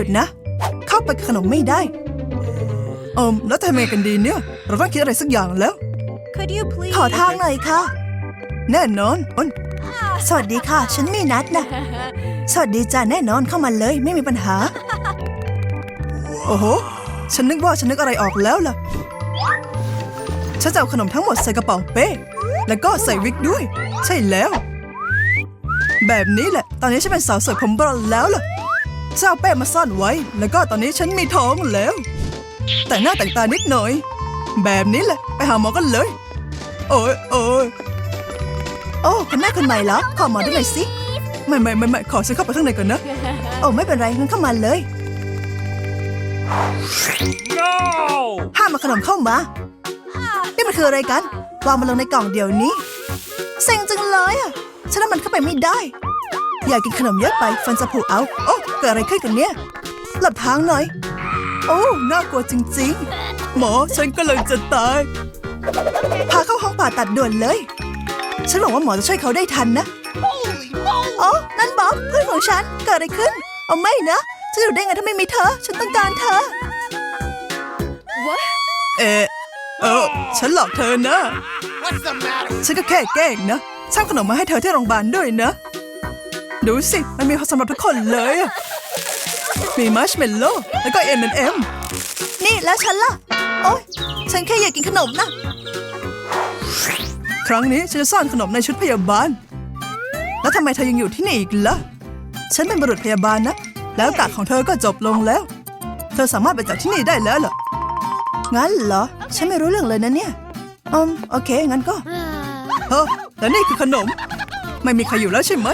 ยุดนะ เข้าไปกับขนมไม่ได้ เอิมแล้วทำไงกันดีเนี่ย เราต้องคิดอะไรสักอย่างแล้ว Could you please? ขอทางหน่อยค่ะ แน่นอนอ้นสวัสดีค่ะ ฉันมีนัดนะ สวัสดีจ้าแน่นอนเข้ามาเลย ไม่มีปัญหา โอ้โห ฉันนึกว่าฉันนึกอะไรออกแล้วล่ะ ฉันจะเอาขนมทั้งหมดใส่กระเป๋าเป้ แล้วก็ใส่วิกด้วย ใช่แล้ว แบบนี้แหละ ตอนนี้ฉันเป็นสาวสวยผมบลอนด์แล้วล่ะจะ เอาเป้มาซ่อนไว้ แล้วก็ตอนนี้ฉันมีท้องแล้ว แต่งหน้าแต่งตานิดหน่อย แบบนี้แหละ ไปหาหมอกันเลย โอ้ยโอ้ยโอ้คุณแม่คนใหม่เหรอขอหมอดูหน่อยสิ ไม่ไม่ไม่ไม่ขอฉันเข้าไปข้างในก่อนนะ โอ้ไม่เป็นไรงั้นเข้ามาเลย No! ห้ามมาขนมเข้ามา นี่มันคืออะไรกัน วางมันลงในกล่องเดี๋ยวนี้ เซ็งจังเลยอะ ฉันน้ำมันเข้าไปไม่ได้ อยากกินขนมเยอะไปฟันจะผุเอา โอ้ เกิดอะไรขึ้นกันเนี่ย หลับทางหน่อย โอ้ น่ากลัวจริงๆ หมอฉันก็เลยจะตาย พาเข้าห้องผ่าตัดด่วนเลย ฉันหวังว่าหมอจะช่วยเขาได้ทันนะ โอ้นั่นบ๊อบเพื่อนของฉัน เกิดอะไรขึ้น เอาไม่นะ ฉันอยู่ได้ไงถ้าไม่มีเธอ ฉันต้องการเธอ What? เออเออฉันหลอกเธอนะ What's the matter? ฉันก็แค่แกล้งนะช่างขนมมาให้เธอที่โรงพยาบาลด้วยนะ ดูสิ มันมีสำหรับทุกคนเลยอะ มีมัชเมลโล่แล้วก็เอ็มเอ็มนี่แล้วฉันล่ะ โอ๊ย ฉันแค่อยากกินขนมนะ ครั้งนี้ฉันจะซ่อนขนมในชุดพยาบาล แล้วทำไมเธอยังอยู่ที่นี่อีกล่ะ ฉันเป็นบุรุษพยาบาลนะ แล้วกะของเธอก็จบลงแล้ว เธอสามารถไปจากที่นี่ได้แล้วเหรอ งั้นเหรอ ฉันไม่รู้เรื่องเลยนะเนี่ยอืมโอเค งั้นก็เฮ้อแต่นี่คือขนม ไม่มีใครอยู่แล้วใช่ไหม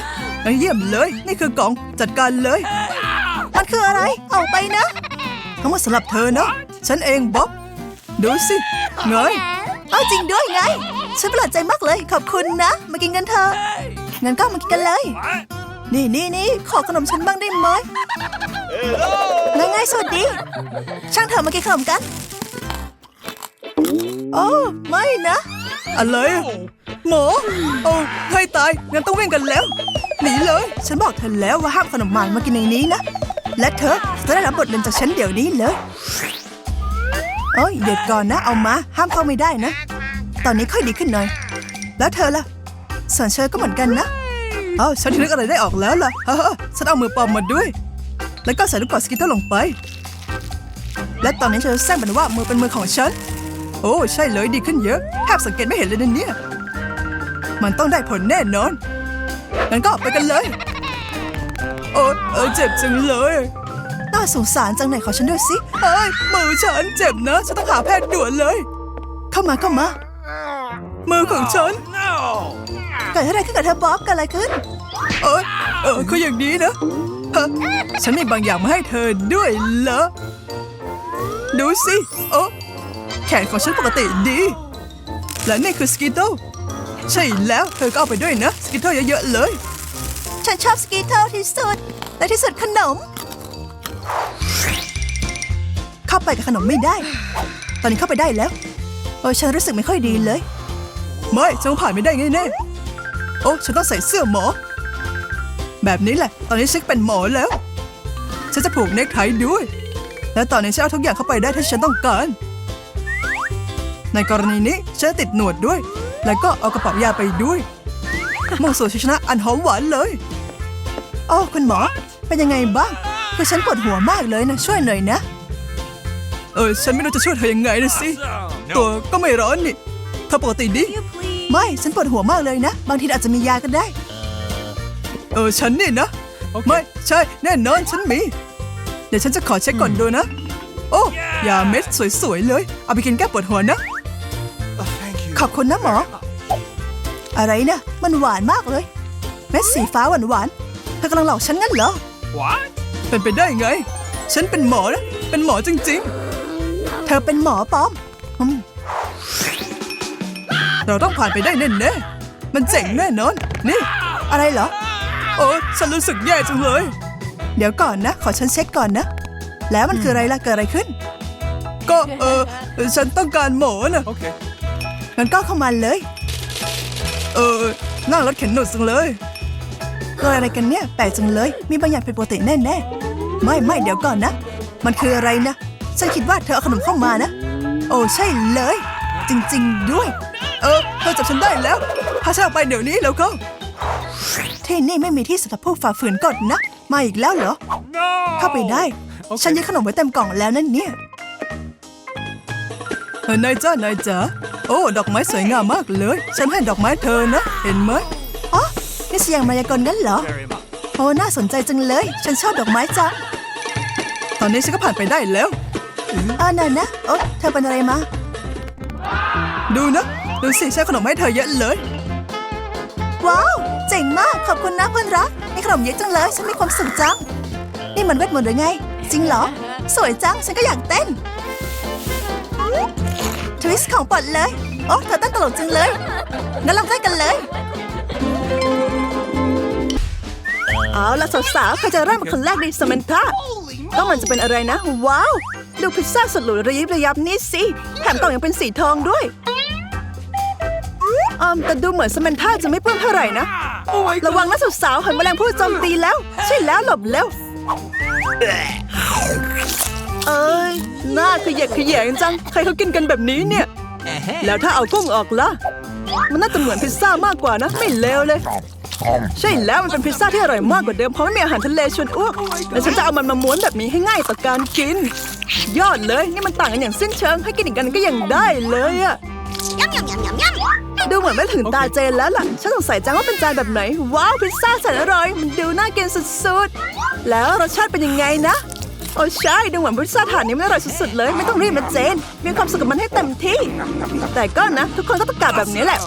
งั้นเยี่ยมเลย นี่คือกล่อง จัดการเลยมัน คืออะไร เอาไปนะทั้งหมดสำหรับเธอนะ ฉันเองบ๊อบ ดูสิเงยเอาจริงด้วยไง ฉันประหลาดใจมากเลย ขอบคุณนะ มากินกันเถอะงั้นก็มากินกันเลย นี่นี่นี่ขอขนมฉันบ้างได้ไหมไงไงสวัสดี ช่างเถอะมากินขนมกัน โอ้ไม่นะ อะไรหมอโอ้ให้ตายงั้นต้องวิ่งกันแล้วหนีเลย ฉันบอกเธอแล้วว่าห้ามขนมหวานมากินในนี้นะ และเธอจะได้รับบทเรียนจากฉันเดี๋ยวนี้เลยโอ้ยเดี๋ยวก่อนนะเอามา ห้ามเข้าไม่ได้นะ ตอนนี้ค่อยดีขึ้นหน่อย แล้วเธอล่ะส่วนเชอก็เหมือนกันนะเอ้าฉันนึกอะไรได้ออกแล้วล่ะเฮ้อฉันเอามือปอมมาด้วย แล้วก็ใส่ลูกกอกสกิตเตอร์ลงไป และตอนนี้ฉันจะแซงเป็นว่ามือเป็นมือของฉัน โอ้ใช่เลยดีขึ้นเยอะแทบสังเกตไม่เห็นเลยนะเนี่ย มันต้องได้ผลแน่นอนงั้นก็ไปกันเลย โอ้เออเจ็บจังเลย น่าสงสารจังไหนขอฉันด้วยสิ เฮ้ย มือฉันเจ็บนะ ฉันต้องหาแพทย์ด่วนเลย เข้ามาเข้ามา มือของฉัน No! เกิดอะไรขึ้นกับเธอบ๊อบเกันอะไรขึ้น เออเออคืออย่างนี้นะฮะฉันมีบางอย่างมาให้เธอด้วยเหรอ ดูสิโอ้แขนของฉันปกติดี และนี่คือสกิตเตลใช่แล้ว เธอก็เอาไปด้วยนะ สกิตเตลเยอะๆเลย ฉันชอบสกิตเตลที่สุด และที่สุดขนม เข้าไปกับขนมไม่ได้ ตอนนี้เข้าไปได้แล้ว โอ้ฉันรู้สึกไม่ค่อยดีเลย ไม่ฉันผ่านไม่ได้แน่โอ้ฉันต้องใส่เสื้อหมอ แบบนี้แหละ ตอนนี้ฉันเป็นหมอแล้ว ฉันจะผูกเนคไทด้วย และตอนนี้ฉันเอาทุกอย่างเข้าไปได้ที่ฉันต้องการ ในกรณีนี้ฉันติดหนวดด้วย แล้วก็เอากระเป๋ายาไปด้วยมุ่งสู่ชัยชนะอันหอมหวานเลย โอ้คุณหมอ เป็นยังไงบ้าง คือฉันปวดหัวมากเลยนะ ช่วยหน่อยนะ เออฉันไม่รู้จะช่วยเธอยังไงนะสิ Awesome. ตัวก็ไม่ร้อนนี่เธอปกติดี You please? ไม่ ฉันปวดหัวมากเลยนะ บางทีอาจจะมียาก็ได้ เออฉันนี่นะ ไม่ใช่แน่นอนฉันมี เดี๋ยวฉันจะขอเช็คก่อนดูนะ โอ้ยาเม็ดสวยๆเลย เอาไปกินแก้ปวดหัวนะ Oh, thank you. ขอบคุณนะหมอ อะไรนะ มันหวานมากเลย เม็ดสีฟ้าหวานๆเธอกำลังหลอกฉันงั้นเหรอ What? เป็นไปได้ไง ฉันเป็นหมอนะ เป็นหมอจริงๆ เธอเป็นหมอปลอมอืมเราต้องผ่านไปได้แน่ๆมันเจ๋งแน่นอน นี่ อะไรเหรอ โอ้ฉันรู้สึกแย่จังเลย เดี๋ยวก่อนนะ ขอฉันเช็คก่อนนะ แล้วมันคืออะไรล่ะ เกิดอะไรขึ้น ก็เออฉันต้องการหมอนะ Okay. งั้นก็เข้ามาเลย เออนั่งรถเข็นหนุดจังเลย เกิดอะไรกันเนี่ย แปลกจังเลย มีบางอย่างผิดปกติแน่ไม่ไม่เดี๋ยวก่อนนะ มันคืออะไรนะ ฉันคิดว่าเธอเอาขนมเข้ามานะ โอ้ใช่เลย จริงๆด้วย เออ เธอจับฉันได้แล้ว พาฉันออกไปเดี๋ยวนี้แล้วก็ที่นี่ไม่มีที่สำหรับผู้ฝ่าฝืนกฎนะ มาอีกแล้วเหรอ No! เข้าไปได้ ฉันยัดขนมไว้เต็มกล่องแล้วนั่นเนี่ยเออนายจ้านายจ๋าโอ้ ดอกไม้สวยงามมากเลย ฉันให้ดอกไม้เธอนะ เห็นไหมอ๋อ นี่เสียงมายากลนั่นเหรอ Very much. โอ้น่าสนใจจังเลย ฉันชอบดอกไม้จัง ตอนนี้ฉันก็ผ่านไปได้แล้วอ่านั่นนะโอ้เธอเป็นอะไรมา ดูนะ ดูสิฉันขนมให้เธอเยอะเลย ว้าว เจ๋งมาก ขอบคุณนะเพื่อนรักมีขนมเยอะจังเลย ฉันมีความสุขจัง นี่มันเวทมนต์หรือไง จริงเหรอ สวยจัง ฉันก็อยากเต้น ทวิสต์ของโปลดเลย โอ้เธอเต้นตลกจังเลย งั้นลองเต้นกันเลย เอาละสาวๆใครจะเริ่มเป็นคนแรกดีสมันธาก็มันจะเป็นอะไรนะ ว้าว ดูพิซซ่าสุดหรูระยิบระยับนี่สิแถมกล่องยังเป็นสีทองด้วยอืมแต่ดูเหมือนสมันธาจะไม่ปลื้มเท่าไหร่นะ Oh my ระวังนะสาวๆเห็นแมลงผู้โจมตีแล้ว ใช่แล้วหลบแล้วเอ้ยหน้าขยะแขยงจัง ใครเขากินกันแบบนี้เนี่ย แล้วถ้าเอากุ้งออกล่ะ มันน่าจะเหมือนพิซซ่ามากกว่านะ ไม่เลวเลย ใช่แล้วมันเป็นพิซซ่าที่อร่อยมากกว่าเดิมเพราะไม่มีอาหารทะเลชวนอ้วกและฉันจะเอามันมาม้วนแบบนี้ให้ง่ายต่อการกิน ยอดเลยนี่มันต่างกันอย่างสิ้นเชิงให้กินอีกกันก็ยังได้เลยอะ Yum yum yum yum yum. ดูเหมือนไม่ถึงตาเจนแล้วล่ะ ฉันสงสัยจังว่าเป็นจานแบบไหน ว้าวพิซซ่าแสนอร่อย มันดูน่ากินสุดๆ แล้วรสชาติเป็นยังไงนะ โอ้ใช่ ดูเหมือนพิซซ่าถาดนี้มันอร่อยสุดๆเลย ไม่ต้องรีบนะเจน มีความสุขกับมันให้เต็มที่ แต่ก็นะ ทุกคนก็ประกาศแบบนี้แหละ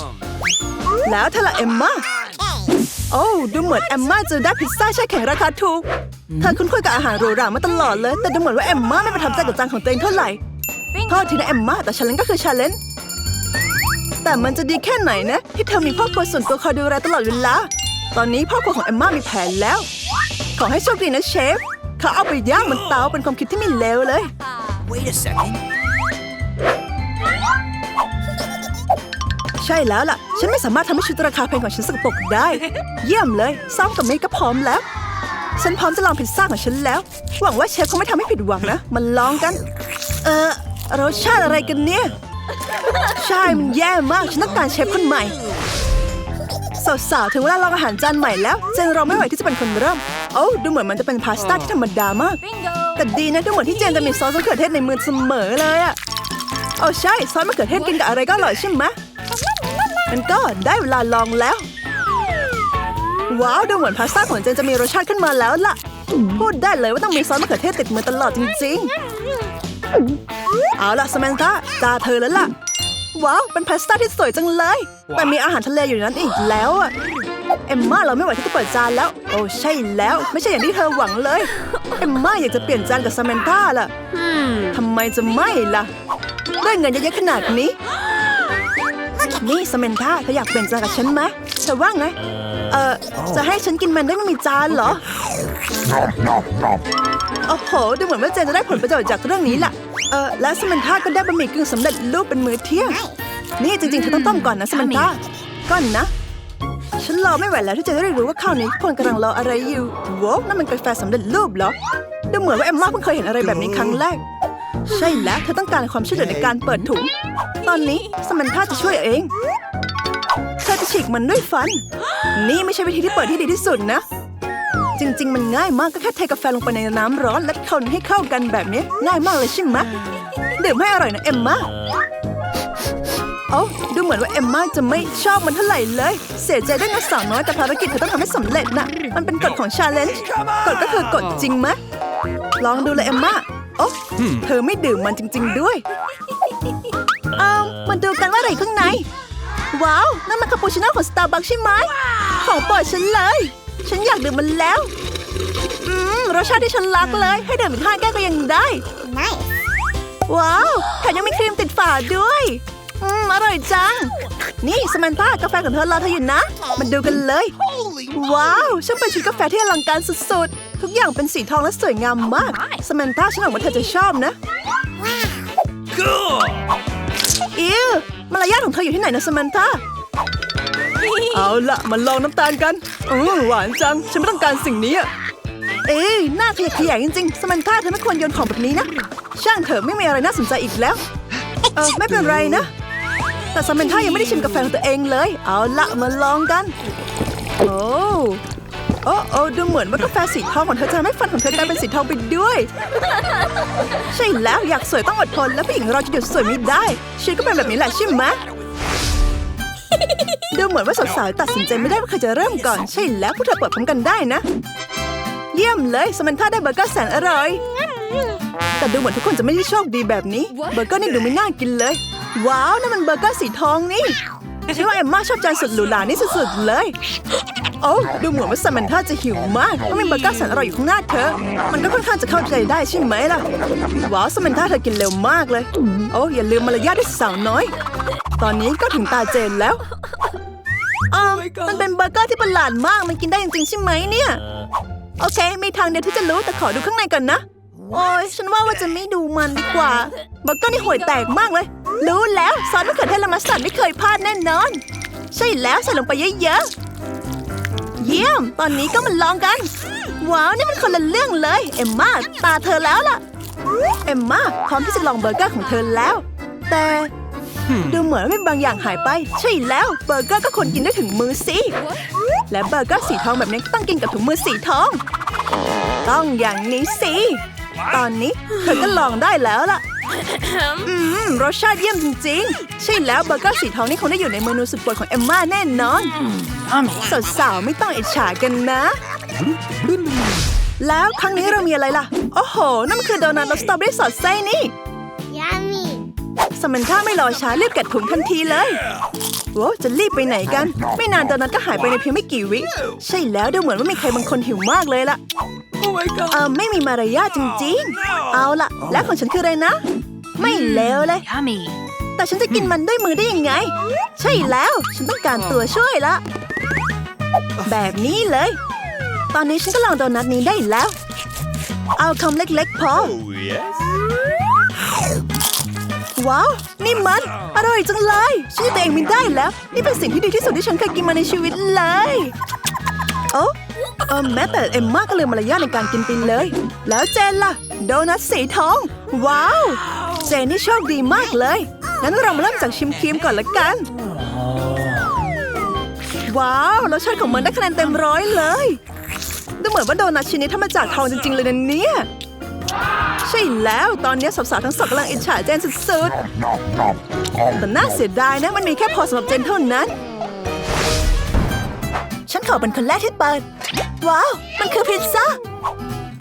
แล้วเธอละเอมมา โอ้ดูเหมือนแอมมาจะได้พิซซ่าแช่แข็งราคาถูกเธอคุ้นเคยกับอาหารหรูหรามาตลอดเลย แต่ดูเหมือนว่าแอมมาไม่ประทับใจกับจานของตัวเองเท่าไหร่โทษทีนะแอมมาแต่ชาเลนก็คือชาเลนแต่มันจะดีแค่ไหนนะ ที่เธอมีพ่อครัวส่วนตัวคอยดูแลตลอดเวลาตอนนี้พ่อครัวของเอมม่ามีแผนแล้ว ขอให้โชคดีนะเชฟเขาเอาไปย่างบนเตาเป็นความคิดที่ไม่เลวเลย Wait a second. ใช่แล้วล่ะ ฉันไม่สามารถทำให้ชุดราคาแพงของฉันสกปรกได้ เยี่ยมเลย ซ้อมกับเมย์ก็พร้อมแล้ว ฉันพร้อมจะลองพิซซ่าของฉันแล้ว หวังว่าเชฟคงไม่ทำให้ผิดหวังนะ มันลองกัน เออรสชาติอะไรกันเนี่ย ใช่ มันแย่มาก ฉันต้องการเชฟคนใหม่สาวๆถึงเวลาลองอาหารจานใหม่แล้ว เจนเราไม่ไหวที่จะเป็นคนเริ่ม โอ้ดูเหมือนมันจะเป็นพาสต้าที่ธรรมดามาก Bingo. แต่ดีนะดูเหมือนที่เจนจะมีซอสมะเขือเทศในมือเสมอเลยอะโอ้ใช่ ซอสมะเขือเทศกินกับอะไรก็อร่อยใช่ไหม มันก็ได้เวลาลองแล้ว ว้าวดูเหมือนพาสต้าของเจนจะมีรสชาติขึ้นมาแล้วล่ะ พูดได้เลยว่าต้องมีซอสมะเขือเทศติดมือตลอดจริงๆ เอาล่ะสม a นธาตาเธอแล้วล่ะ ว้าวเป็นพาสต้าที่สวยจังเลย แต่มีอาหารทะเลอยู่ในนั้นอีกแล้วอะเอมมาเราไม่ไหวที่จะเปิดจานแล้ว โอ้ใช่แล้ว ไม่ใช่อย่างที่เธอหวังเลย เอมมาอยากจะเปลี่ยนจานกับสม a นธาล่ะทำไมจะไม่ล่ะด้วยเงินเยอะๆขนาดนี้ นี่สม a นธาเธออยากเปลี่ยนจานกับฉันไหมเธอว่าไง เออจะให้ฉันกินมันได้ไม่มีจานเหรอ โอ้โห ดูเหมือนว่าเจนจะได้ผลประโยชน์จากเรื่องนี้ล่ะ เออและสมันธาก็ได้บะหมี่กึ่งสำเร็จรูปเป็นมื้อเที่ยง นี่จริงๆเธอต้องต้มก่อนนะสมันธาก่อนนะ ฉันรอไม่ไหวแล้วที่จะได้รู้ว่าข้าวนี้ทุกคนกำลังรออะไรอยู่ว้าวนั่นมันกาแฟสำเร็จรูปเหรอ ดูเหมือนว่าเอมม่าเพิ่งเคยเห็นอะไรแบบนี้ครั้งแรก ใช่แล้วเธอต้องการความช่วยเหลือในการเปิดถุง ตอนนี้สมันธาจะช่วยเอง เธอจะฉีกมันด้วยฟัน นี่ไม่ใช่วิธีที่เปิดที่ดีที่สุดนะ จริง ๆ มันง่ายมากก็แค่เทกาแฟลงไปในน้ำร้อนและคนให้เข้ากันแบบนี้ ง่ายมากเลยใช่ไหมดื่มให้อร่อยนะเอมมาโอ้ดูเหมือนว่าเอมมาจะไม่ชอบมันเท่าไหร่เลย เสียใจด้วยนะสาวน้อยแต่ภารกิจเธอต้องทำให้สำเร็จนะมันเป็นกฎของชาเลนจ์กฎก็คือกฎจริงไหมลองดูเลยเอมมา โอ้เธอไม่ดื่มมันจริง ๆ ด้วย เอามาดูกันว่าอะไรข้างใน ว้าว นั่นมันคาปูชิโน่ของสตาร์บัคใช่ไหม ของโปรดฉันเลย ฉันอยากดื่มมันแล้ว อืม รสชาติที่ฉันรักเลย ให้ดื่มอีกห้าแก้วก็ยังได้ Nice. ว้าว แถมยังมีครีมติดฝาด้วย อืมอร่อยจัง นี่สมันต้ากาแฟของเธอรอเธออยู่นะ มาดูกันเลย Holy ว้าวช่างเป็นชุดกาแฟที่อลังการสุดๆ ทุกอย่างเป็นสีทองและสวยงามมาก สมันต้าฉันหวังว่าเธอจะชอบนะ good. อิวมารยาทของเธออยู่ที่ไหนนะสมันต้าเอาละมาลองน้ำตาลกันอือหวานจัง ฉันไม่ต้องการสิ่งนี้อะเอ้ยน่าขยะแขยงจริงๆ สมันธาเธอไม่ควรโยนของแบบนี้นะ ช่างเถอะไม่มีอะไรน่าสนใจอีกแล้ว เออไม่เป็นไรนะ แต่สมันธายังไม่ได้ชิมกาแฟของตัวเองเลย เอาละมาลองกัน โอ้โอ้โอ้ดูเหมือนว่ากาแฟสีทองของเธอจะทำให้ฟันของเธอกลายเป็นสีทองไปด้วย ใช่แล้วอยากสวยต้องอดทน แล้วผู้หญิงเราจะหยุดสวยไม่ได้ชีวิตก็เป็นแบบนี้แหละใช่ไหมดูเหมือนว่าสาวๆตัดสินใจไม่ได้ว่าใครจะเริ่มก่อน ใช่แล้วพวกเธอเปิดพร้อมกันได้นะ เยี่ยมเลยสมันธาได้เบอร์เกอร์แสนอร่อย แต่ดูเหมือนทุกคนจะไม่ได้โชคดีแบบนี้ เบอร์เกอร์นี่ดูไม่น่ากินเลย ว้าวนั่นมันเบอร์เกอร์สีทองนี่ฉันว่าเอมม่าชอบจานสุดหรูหรานี่สุดๆเลย โอ้ดูเหมือนว่าสมันธาจะหิวมากเพราะมีเบอร์เกอร์แสนอร่อยอยู่ข้างหน้าเธอ มันก็ค่อนข้างจะเข้าใจได้ใช่ไหมล่ะ ว้าวสมันธาเธอกินเร็วมากเลย โอ้อย่าลืมมารยาทด้วยสาวน้อย ตอนนี้ก็ถึงตาเจนแล้วอ้าวมันเป็นเบอร์เกอร์ที่ประหลาดมากมันกินได้จริงๆใช่ไหมเนี่ย โอเคมีทางเดียวที่จะรู้แต่ขอดูข้างในก่อนนะ โอ้ยฉันว่าว่าจะไม่ดูมันดีกว่าเบอร์เกอร์นี่ห่วยแตกมากเลย รู้แล้วซอสมะเขือเทศและมัสตาร์ดไม่เคยพลาดแน่นอน ใช่แล้วใส่ลงไปเยอะๆ เยี่ยม ตอนนี้ก็มาลองกัน ว้าว นี่มันคนละเรื่องเลย เอ็มมาตาเธอแล้วล่ะ เอ็มมาพร้อมที่จะลองเบอร์เกอร์ของเธอแล้ว แต่ดูเหมือนว่ามีบางอย่างหายไป ใช่แล้วเบอร์เกอร์ก็คนกินได้ถึงมือสิและเบอร์เกอร์สีทองแบบนี้ก็ต้องกินกับถุงมือสีทอง ต้องอย่างนี้สิ ตอนนี้เธอก็ลองได้แล้วล่ะ อืม รสชาติเยี่ยมจริงๆ ใช่แล้วเบอร์เกอร์สีทองนี่คงได้อยู่ในเมนูสุดโปรดของเอมม่าแน่นอน สาวๆ ไม่ต้องอิจฉากันนะ แล้วครั้งนี้เรามีอะไรล่ะ โอ้โห นั่นมันคือโดนัทรสสตรอเบอรี่สอดไส้นี่ Yummy. สมันท่าไม่รอช้ารีบเก็บถุงทันทีเลยโว้จะรีบไปไหนกัน ไม่นานโดนัทก็หายไปในเพียงไม่กี่วิ ใช่แล้วดูเหมือนว่ามีใครบางคนหิวมากเลยล่ะ Oh my god. เออไม่มีมารยาทจริงๆ เอาล่ะ และของฉันคืออะไรนะ ไม่เลวเลย Yummy. แต่ฉันจะกินมันด้วยมือได้ยังไง ใช่แล้ว ฉันต้องการตัวช่วยละ แบบนี้เลย ตอนนี้ฉันก็ลองโดนัทนี้ได้แล้ว เอาคำเล็กๆพอ Oh yes. ว้าว นี่มัน อร่อยจังเลย ฉันตัวเองไม่ได้แล้ว นี่เป็นสิ่งที่ดีที่สุดที่ฉันเคยกินมาในชีวิตเลย โอ้ เออแม้แต่เอ็มม่าก็เลยมารยาทในการกินไปเลย แล้วเจนล่ะ โดนัทสีทอง ว้าว เจนนี่โชคดีมากเลย งั้นเรามาเริ่มจากชิมครีมก่อนละกัน ว้าวรสชาติของมันได้คะแนนเต็มร้อยเลย ดูเหมือนว่าโดนัทชิ้นนี้ทำมาจากทองจริง ๆ เลยนะเนี่ยใช่แล้วตอนนี้สาวๆทั้งสองกำลังอิจฉาเจนสุดๆแต่น่าเสียดายนะมันมีแค่พอสำหรับเจนเท่านั้น ฉันขอเป็นคนแรกที่เปิด ว้าว มันคือพิซซ่า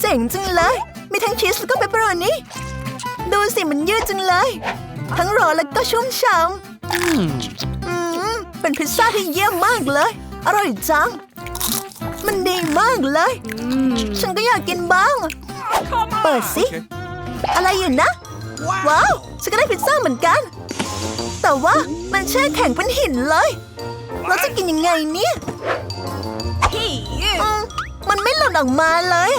เจ๋งจังเลย มีทั้งชีสแล้วก็เปปเปอโรนี่ดูสิมันยืดจังเลย ทั้งร้อนแล้วก็ชุ่มฉ่ำอืม เป็นพิซซ่าที่เยี่ยมมากเลย อร่อยจัง มันดีมากเลย ฉันก็อยากกินบ้าง เปิดสิ อะไรอยู่นะ ว้าว ฉันก็ได้พิซซ่าเหมือนกัน แต่ว่ามันแช่แข็งเป็นหินเลยเราจะกินยังไงเนี่ย ล่นออกมาเลย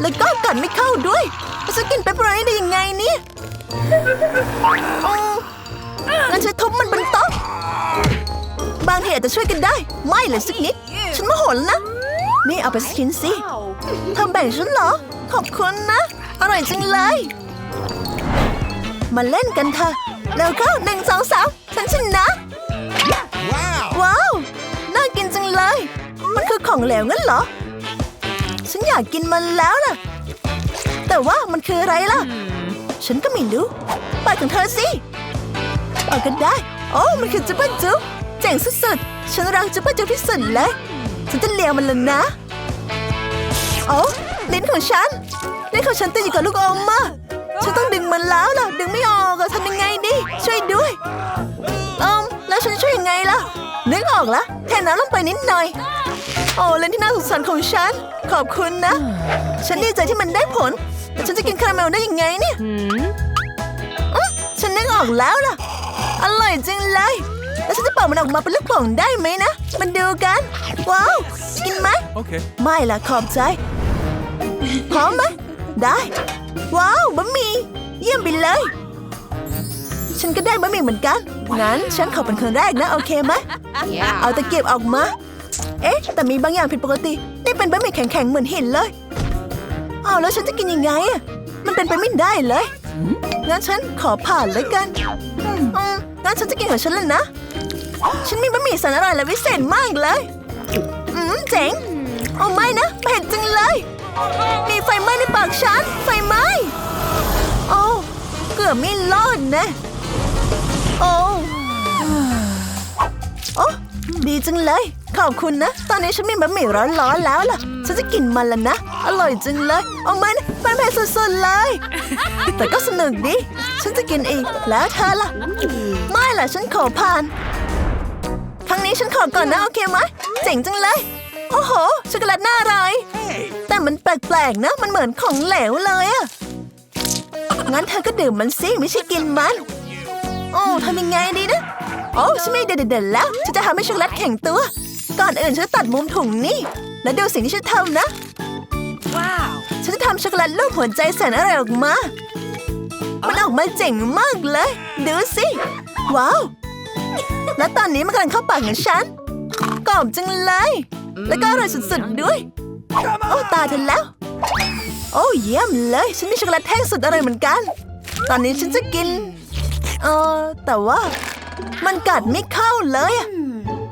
แล้วก็กัดไม่เข้าด้วยเราจะกินเปปเปอโรนี่ได้ยังไงเนี่ยอืมงั้นฉันทุบมันบนโต๊ะบางทีอาจจะช่วยกันได้ ไม่เลยสักนิด ฉันโมโหแล้วนะ นี่เอาไปสักชิ้นสิเธอแบ่งฉันเหรอ ขอบคุณนะ อร่อยจังเลย มาเล่นกันเถอะ แล้วก็หนึ่งสองสามฉันชนะ Wow. ว้าว น่ากินจังเลย มันคือของเหลวงั้นเหรอ ฉันอยากกินมันแล้วล่ะ แต่ว่ามันคืออะไรล่ะ ฉันก็ไม่รู้ไปของเธอสิเอากันได้ โอ้ มันคือจุ๊บจุ๊บเจ๋งสุดๆ ฉันรักจุ๊บจุ๊บที่สุดเลย ฉันจะเลียมันแล้วนะ โอ้ลิ้นของฉัน ลิ้นของฉันติดอยู่กับลูกอมมาฉันต้องดึงมันแล้วล่ะ ดึงไม่ออกอะทำยังไงดี ช่วยด้วยอืมแล้วฉันจะช่วยยังไงล่ะ นึกออกละแทนน้ำลงไปนิดหน่อย โอ้เล่นที่น่าสงสารของฉัน ขอบคุณนะ ฉันดีใจที่มันได้ผล แต่ฉันจะกินคาราเมลได้ยังไงเนี่ยอืมฉันนึกออกแล้วล่ะ อร่อยจังเลย แล้วฉันจะเป่ามันออกมาเป็นลูกโป่งได้ไหมนะ มันดูกัน ว้าว กินไหม Okay. ไม่ละขอบใจ พร้อมไหม ได้ ว้าวบะหมี่ เยี่ยมไปเลย ฉันก็ได้บะหมี่เหมือนกัน งั้นฉันขอเป็นคนแรกนะ โอเคไหม Yeah. เอาตะเกียบออกมา เอ๊ะ แต่มีบางอย่างผิดปกติ นี่เป็นบะหมี่แข็งๆ เหมือนหินเลยอ้าวแล้วฉันจะกินยังไงอะ มันเป็นไปไม่ได้เลย งั้นฉันขอผ่านเลยกันงั้นฉันจะกินของฉันแล้วนะ ฉันมีบะหมี่แสนอร่อยและวิเศษมากเลย อืมเจ๋งโอ้ไม่นะเผ็ดจังเลย มีไฟไหม้ในปากฉัน ไฟไหม้โอ้เกือบไม่รอดนะ โอ้โอ้ดีจังเลย ขอบคุณนะ ตอนนี้ฉันมีบะหมี่ร้อนๆแล้วล่ะ ฉันจะกินมันแล้วนะ อร่อยจังเลย เอามันมันเผ็ดสุดๆเลย แต่ก็สนุกดี ฉันจะกินอีก แล้วเธอล่ะ ไม่ล่ะ ฉันขอผ่าน ครั้งนี้ฉันขอก่อนนะโอเคไหมเจ๋งจังเลย โอ้โห ช็อกโกแลตน่าอร่อยแต่มันแปลกๆนะ มันเหมือนของเหลวเลยอะงั้นเธอก็ดื่มมันสิไม่ใช่กินมัน โอ้ทำยังไงดีนะ โอ้ฉันไม่เด็ดๆแล้ว ฉันจะทำให้ช็อกโกแลตแข็งตัว ก่อนอื่นฉันจะตัดมุมถุงนี่ แล้วดูสิ่งที่ฉันทำนะ Wow. ฉันจะทำช็อกโกแลตรูปหัวใจแสนอร่อยออกมา มันออกมาเจ๋งมากเลย ดูสิ ว้าว และตอนนี้มันกำลังเข้าปากของฉันกรอบจังเลย แล้วก็อร่อยสุดๆด้วย โอ้ตายทันแล้ว โอ้เยี่ยมเลย ฉันมีช็อกโกแลตแท่งสุดอร่อยเหมือนกัน ตอนนี้ฉันจะกิน เออแต่ว่า มันกัดไม่เข้าเลยอะ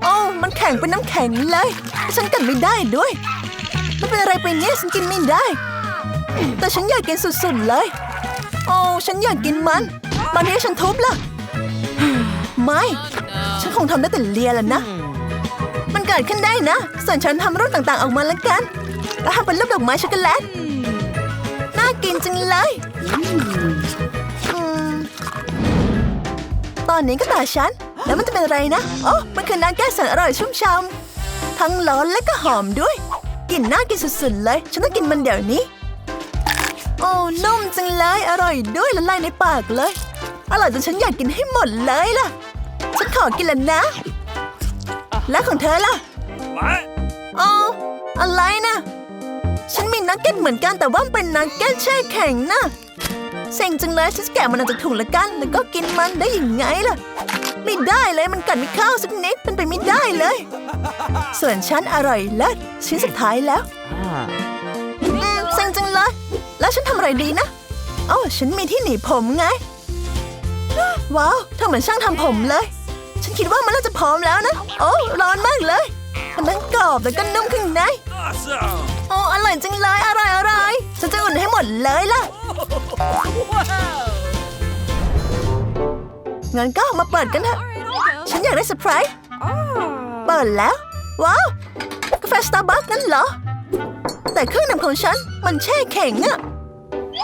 โอ้มันแข็งเป็นน้ำแข็งเลย ฉันกัดไม่ได้ด้วย มันเป็นอะไรไปเนี่ยฉันกินไม่ได้ แต่ฉันอยากกินสุดๆเลย โอ้ฉันอยากกินมันบางทีฉันทุบล่ะ ไม่ ฉันคงทำได้แต่เลียแหละนะ มันเกิดขึ้นได้นะ ส่วนฉันทำรูปต่างๆออกมาแล้วกัน แล้วทำเป็นรูปดอกไม้ช็อกโกแลต น่ากินจังเลยตอนนี้ก็ตาฉัน แล้วมันจะเป็นอะไรนะโอ้มันคือน้ำแก้แสนอร่อยชุ่มฉ่ำทั้งร้อนและก็หอมด้วยกลิ่นน่ากินสุดๆเลย ฉันต้องกินมันเดี๋ยวนี้ โอ้นุ่มจังเลยอร่อยด้วยละลายในปากเลย อร่อยจนฉันอยากกินให้หมดเลยล่ะ ฉันขอกินแล้วนะ แล้วของเธอล่ะ What? อ๋ออะไรนะ ฉันมีนักเก็ตเหมือนกันแต่ว่ามันเป็นนักเก็ตแช่แข็งนะ เซ็งจังเลยฉันจะแกะมันออกจากถุงละกัน แล้วก็กินมันได้ยังไงล่ะ ไม่ได้เลยมันกัดไม่เข้าสักนิดเป็นไปไม่ได้เลย ส่วนฉันอร่อยเลิศชิ้นสุดท้ายแล้วอืมเซ็งจังเลย แล้วฉันทำอะไรดีนะเอ้าฉันมีที่หนีผมไง ว้าวเธอเหมือนช่างทำผมเลย ฉันคิดว่ามันน่าจะพร้อมแล้วนะ โอ้ร้อนมากเลยมันทั้งกรอบแล้วก็นุ่มข้างใน Awesome. โอ้อร่อยจังเลยอร่อยอร่อย ฉันจะอุ่นให้หมดเลยล่ะ งั้นก็มาเปิดกันเถอะ ฉันอยากได้เซอร์ไพรส์เปิดแล้ว ว้าว กาแฟสตาร์บัคนั่นเหรอ แต่เครื่องดื่มของฉันมันแช่แข็งอะ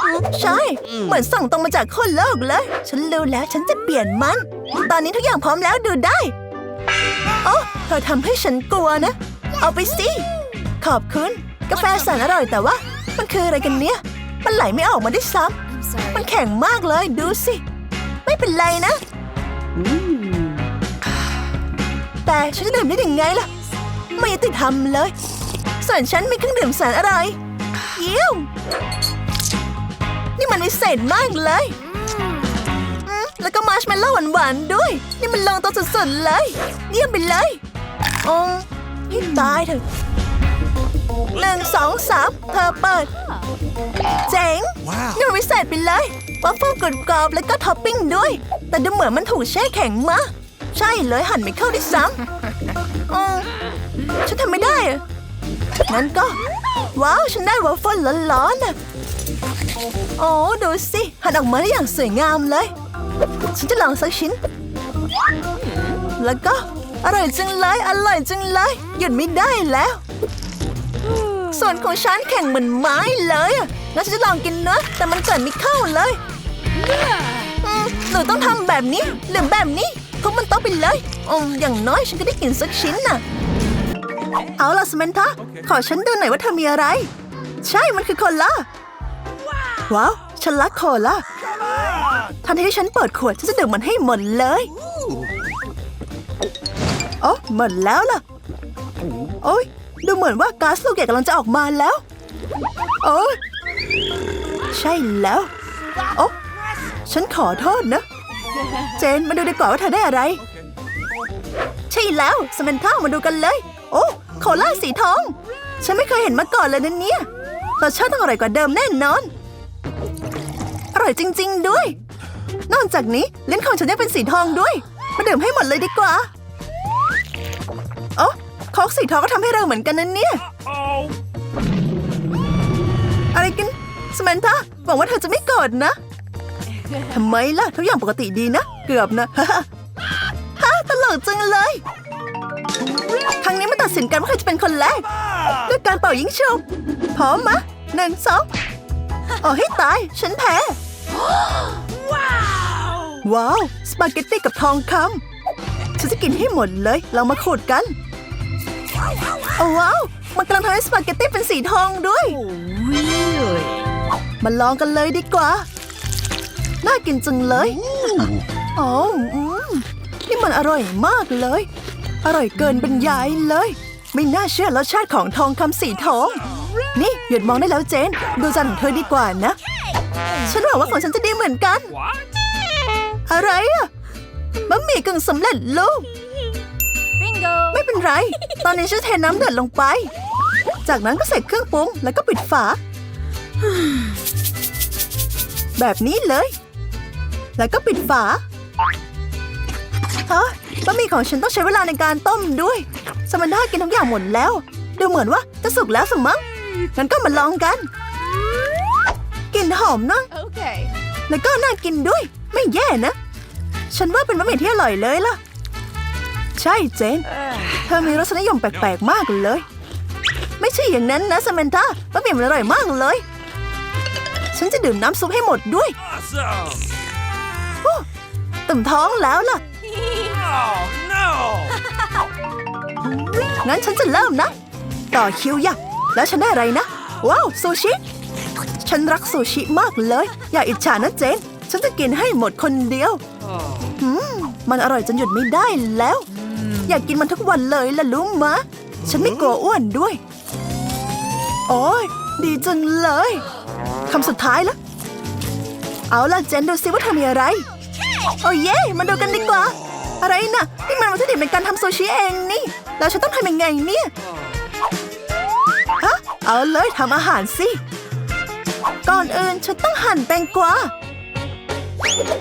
อืมใช่ เหมือนส่งตรงมาจากคนโลกเลย ฉันรู้แล้วฉันจะเปลี่ยนมัน ตอนนี้ทุกอย่างพร้อมแล้วดูได้ โอ้เธอทำให้ฉันกลัวนะ เอาไปสิ ขอบคุณ กาแฟแสนอร่อยแต่ว่า มันคืออะไรกันเนี่ย มันไหลไม่ออกมาได้ซ้ำมันแข็งมากเลยดูสิ ไม่เป็นไรนะ แต่ฉันจะดื่มได้ยังไงล่ะ ไม่ยุติธรรมเลย ส่วนฉันมีเครื่องดื่มแสนอร่อยเยี่ยมนี่มันวิเศษมากเลยอืมแล้วก็มาร์ชเมลโล่หวานๆด้วย นี่มันลงตัวสุดๆเลย เยี่ยมไปเลยอ๋อให้ตายเถอะ หนึ่งสองสามเธอเปิด เจ๋ง Wow. นี่มันวิเศษไปเลยวัฟเฟิลกรอบๆแล้วก็ท็อปปิ้งด้วย แต่ดูเหมือนมันถูกแช่แข็งมาใช่เลยหั่นไม่เข้าด้วยซ้ำอืมฉันทำไม่ได้อะงั้นก็ ว้าว ฉันได้วัฟเฟิลร้อนๆน่ะโอ้ดูสิหั่นออกมาได้อย่างสวยงามเลย ฉันจะลองสักชิ้น แล้วก็ อร่อยจังเลย อร่อยจังเลย หยุดไม่ได้แล้ว ส่วนของฉันแข็งเหมือนไม้เลยอะงั้นฉันจะลองกินเนื้อแต่มันเกิดไม่เข้าเลยอืมหนูต้องทำแบบนี้หรือแบบนี้ทุบมันโต๊ะไปเลยอืมอย่างน้อยฉันก็ได้กินสักชิ้นน่ะ เอาล่ะสเมนทะขอฉันดูหน่อยว่าเธอมีอะไร ใช่มันคือโคลาว้าวฉันรักโคลาทันทีที่ฉันเปิดขวดฉันจะดื่มมันให้หมดเลยโอ้หมดแล้วล่ะ โอ้ย ดูเหมือนว่าก๊าซลูกใหญ่กำลังจะออกมาแล้ว โอ้ยใช่แล้วโอ้ฉันขอโทษนะ เจนมาดูดีกว่าว่าเธอได้อะไร ใช่แล้วสมันท่ามาดูกันเลย โอ้โคล่าสีทอง ฉันไม่เคยเห็นมาก่อนเลยนะเนี่ยรสชาติต้องอร่อยกว่าเดิมแน่นอน อร่อยจริง ๆ ด้วย นอกจากนี้ลิ้นของฉันยังเป็นสีทองด้วย มาดื่มให้หมดเลยดีกว่า โอ้ คอกสีทองก็ทำให้เราเหมือนกันนะเนี่ย Oh. อะไรกันสมันธาหวังว่าเธอจะไม่โกรธนะทำไมล่ะ ทุกอย่างปกติดีนะ เกือบนะฮะตลกจังเลย ครั้งนี้มาตัดสินกันว่าใครจะเป็นคนแรกด้วยการเป่ายิงฉุบพร้อมมะหนึ่งสองโอ้ให้ตาย ฉันแพ้ว้าว สปาเกตตี้กับทองคำฉันจะกินให้หมดเลย เรามาขูดกัน โอ้ว้าว มันกำลังทำให้สปาเกตตี้เป็นสีทองด้วย Really? มาลองกันเลยดีกว่า น่ากินจังเลยอ๋ออืมนี่มันอร่อยมากเลย อร่อยเกินบรรยายเลย ไม่น่าเชื่อรสชาติของทองคำสีทอง นี่หยุดมองได้แล้วเจน ดูจานของเธอดีกว่านะ ฉันหวังว่าของฉันจะดีเหมือนกัน What? อะไรอะบะหมี่กึ่งสำเร็จรูป Bingo. ไม่ เป็นไร ตอนนี้ฉันเทน้ำเดือดลงไป จากนั้นก็ใส่เครื่องปรุงแล้วก็ปิดฝา แบบนี้เลย แล้วก็ปิดฝาฮะบะหมี่ของฉันต้องใช้เวลาในการต้มด้วย สมันด้ากินทุกอย่างหมดแล้ว ดูเหมือนว่าจะสุกแล้วสมั้งงั้นก็มาลองกัน กลิ่นหอมเนอะ Okay. แล้วก็น่ากินด้วย ไม่แย่นะ ฉันว่าเป็นบะหมี่ที่อร่อยเลยล่ะ ใช่เจน เธอมีรสนิยมแปลกๆมากเลย ไม่ใช่อย่างนั้นนะสมันธาบะหมี่มันอร่อยมากเลย ฉันจะดื่มน้ำซุปให้หมดด้วย Awesome. ตุ่มท้องแล้วล่ะ Oh no. งั้นฉันจะเริ่มนะ ต่อคิวยะแล้วฉันได้อะไรนะ ว้าว ซูชิ ฉันรักซูชิมากเลย อย่าอิจฉานะเจน ฉันจะกินให้หมดคนเดียว Oh. อืมมันอร่อยจนหยุดไม่ได้แล้ว อยากกินมันทุกวันเลยล่ะรู้มะ ฉันไม่กลัวอ้วนด้วย โอ้ยดีจังเลยคำสุดท้ายแล้วเอาล่ะเจนดูซิว่าเธอมีอะไร โอ้เย่มาดูกันดีกว่า อะไรนะนี่มันวัตถุดิบในการทำซูชิเองนี่ แล้วฉันต้องทำยังไงเนี่ย ฮะ เอาเลยทำอาหารสิ ก่อนอื่นฉันต้องหั่นแตงกวา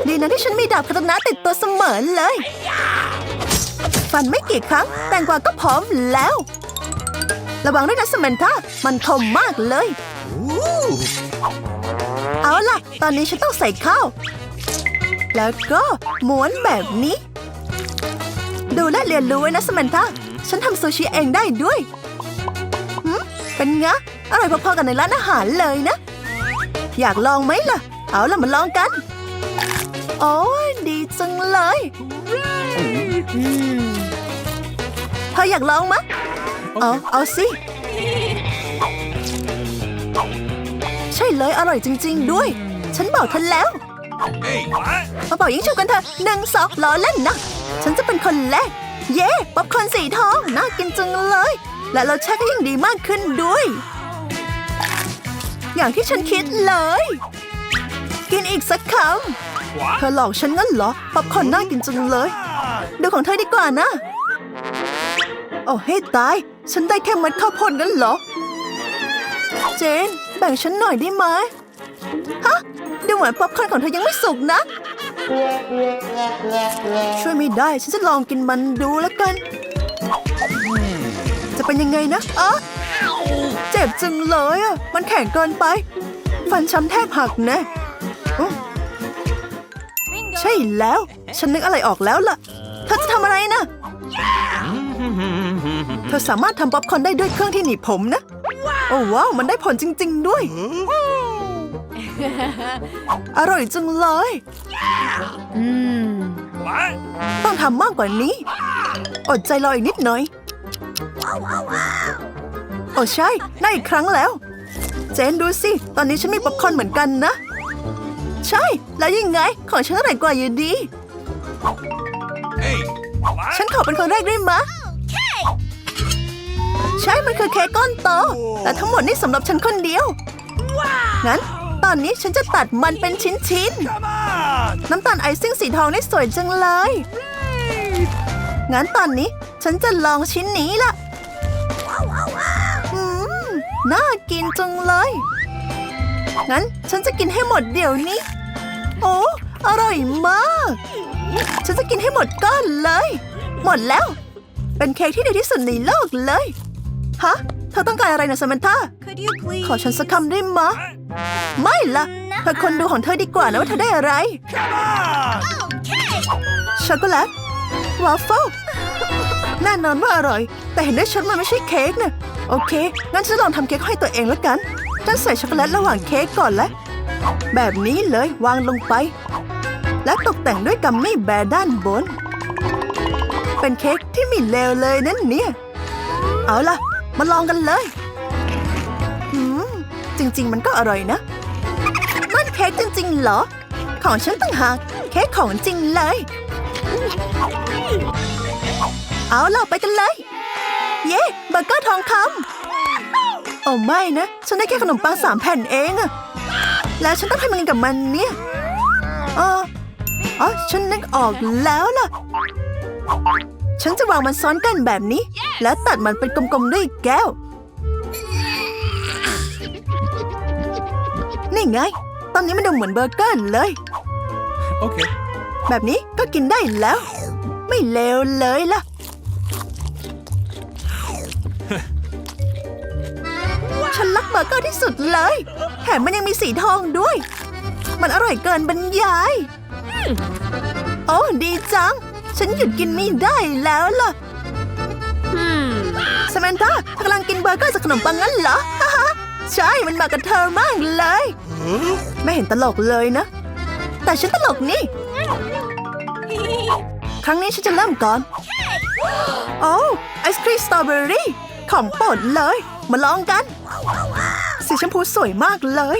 ดีนะที่ฉันมีดาบคาตานะติดตัวเสมอเลย ฟันไม่กี่ครั้ง แตงกวาก็พร้อมแล้ว ระวังด้วยนะสมันธามันคมมากเลย เอาล่ะ ตอนนี้ฉันต้องใส่ข้าว แล้วก็ม้วนแบบนี้ ดูและเรียนรู้ไว้นะสมันธาฉันทำซูชิเองได้ด้วยเป็นไงอร่อยพอๆกันในร้านอาหารเลยนะ อยากลองไหมล่ะ เอาล่ะมาลองกัน โอ้ยดีจังเลย เธออยากลองมะเอาเอาสิ ใช่เลยอร่อยจริง ๆ ด้วย ฉันบอกเธอแล้ว มาเป่ายิงฉุบกันเถอะหนึ่งสองล้อเล่นนะ ฉันจะเป็นคนแรก เย้ป๊อปคอนสีทอง น่ากินจังเลย และรสชาติก็ยิ่งดีมากขึ้นด้วย อย่างที่ฉันคิดเลย กินอีกสักคำเธอหลอกฉันงั้นเหรอป๊อปคอนน่ากินจังเลย ดูของเธอดีกว่านะโอ้ให้ตาย ฉันได้แค่เมัดข้าวโพดงั้นเหรอ เจน แบ่งฉันหน่อยได้ไหมฮะ ดูเหมือนป๊อปคอร์นของเธอยังไม่สุกนะ ช่วยไม่ได้ ฉันจะลองกินมันดูแล้วกัน จะเป็นยังไงนะอ๋อเจ็บจังเลยอะ มันแข็งเกินไป ฟันช้ำแทบหักแนะอุ๊ย Bingo. ใช่แล้ว ฉันนึกอะไรออกแล้วล่ะ เธอจะทำอะไรนะเธอสามารถทำป๊อปคอร์นได้ด้วยเครื่องที่หนีบผมนะ โอ้ว้าว มันได้ผลจริง ๆ ด้วย อร่อยจังเลย what? ต้องทำมากกว่านี้ อดใจรออีกนิดหน่อย โอ้ใช่ ได้อีกครั้งแล้ว เจนดูสิ ตอนนี้ฉันมีป๊อปคอร์นเหมือนกันนะ ใช่ แล้วยังไง ของฉันอร่อยกว่าอยู่ดี Hey, ฉัน what? ขอเป็นคนแรกได้ไหมะใช่ มันคือเค้กก้อนโต แต่ทั้งหมดนี่สำหรับฉันคนเดียว งั้น ตอนนี้ฉันจะตัดมันเป็นชิ้น Come on! ๆน้ำตาลไอซิ่งสีทองนี่สวยจังเลย งั้นตอนนี้ฉันจะลองชิ้นนี้ล่ะอืม น่ากินจังเลย งั้นฉันจะกินให้หมดเดี๋ยวนี้ โอ้ อร่อยมาก ฉันจะกินให้หมดก้อนเลย หมดแล้ว เป็นเค้กที่ดีที่สุดในโลกเลย ฮะ เธอต้องการอะไรนะสมันธา Could you please? ขอฉันสักคำได้ไหมะ ไม่ละเธอคนดูของเธอดีกว่านะว่าเธอได้อะไร Come on! ช็อกโกแลตวาฟเฟิลแน่นอนว่าอร่อย แต่เห็นได้ชัดมันไม่ใช่เค้กนะโอเค งั้นฉันลองทำเค้กให้ตัวเองแล้วกัน ฉันใส่ช็อกโกแลตระหว่างเค้กก่อนละ แบบนี้เลยวางลงไป และตกแต่งด้วยกัมมี่แบร์ด้านบน เป็นเค้กที่ไมีเลวเลยนั่นเนี่ย เอาล่ะ มาลองกันเลยอืมจริง ๆ มันก็อร่อยนะนั่นเค้กจริง ๆ เหรอ ของฉันต่างหากเค้กของจริงเลย เอาล่ะไปกันเลย เย้เบอร์เกอร์ทองคำโอ้ไม่นะ ฉันได้แค่ขนมปังสามแผ่นเองอะแล้วฉันต้องทำยังไงกับมันเนี่ยเอออ๋อฉันนึกออกแล้วล่ะ ฉันจะวางมันซ้อนกันแบบนี้ แล้วตัดมันเป็นกลมๆด้วยแก้ว นี่ไง ตอนนี้มันดูเหมือนเบอร์เกอร์เลย Okay. แบบนี้ก็กินได้แล้ว ไม่เลวเลยล่ะ ฉันรักเบอร์เกอร์ที่สุดเลย แถมมันยังมีสีทองด้วย มันอร่อยเกินบรรยาย โอ้ดีจัง ฉันหยุดกินไม่ได้แล้วล่ะ Hmm. สมนธาเธอกำลังกินเบอร์เกอร์จากขนมปังงั้นเหรอ ใช่ มันมากับเธอมากเลย ไม่เห็นตลกเลยนะ แต่ฉันตลกนี่ ครั้งนี้ฉันจะเริ่มก่อน โอ้ไอศครีมสตรอเบอรี่ของโปรดเลย มาลองกัน สีชมพูสวยมากเลย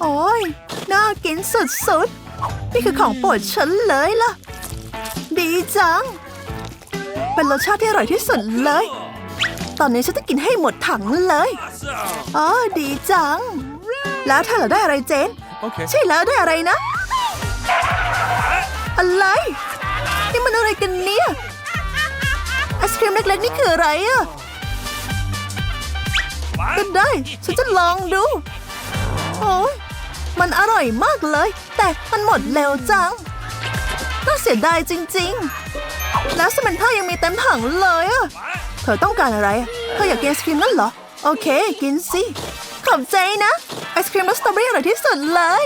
โอ้ยน่ากินสุดๆ นี่คือของโปรดฉันเลยล่ะ ดีจัง เป็นรสชาติที่อร่อยที่สุดเลย ตอนนี้ฉันจะกินให้หมดถังเลย Awesome. อ๋อดีจัง แล้วเธอล่ะได้อะไรเจน Okay. ใช่แล้วได้อะไรนะ อะไร นี่มันอะไรกันเนี่ยไอศครีมเล็กๆนี่คืออะไรอะก็ What? ได้ ฉันจะลองดู โอ้ยมันอร่อยมากเลย แต่มันหมดเร็วจัง น่าเสียดายจริง ๆ แล้วสมันเธอยังมีเต็มถังเลยอะเธอต้องการอะไร เธออยากกินไอศครีมนั่นเหรอ โอเค กินสิ ขอบใจนะ ไอศครีมรสสตรอเบอรี่อร่อยที่สุดเลย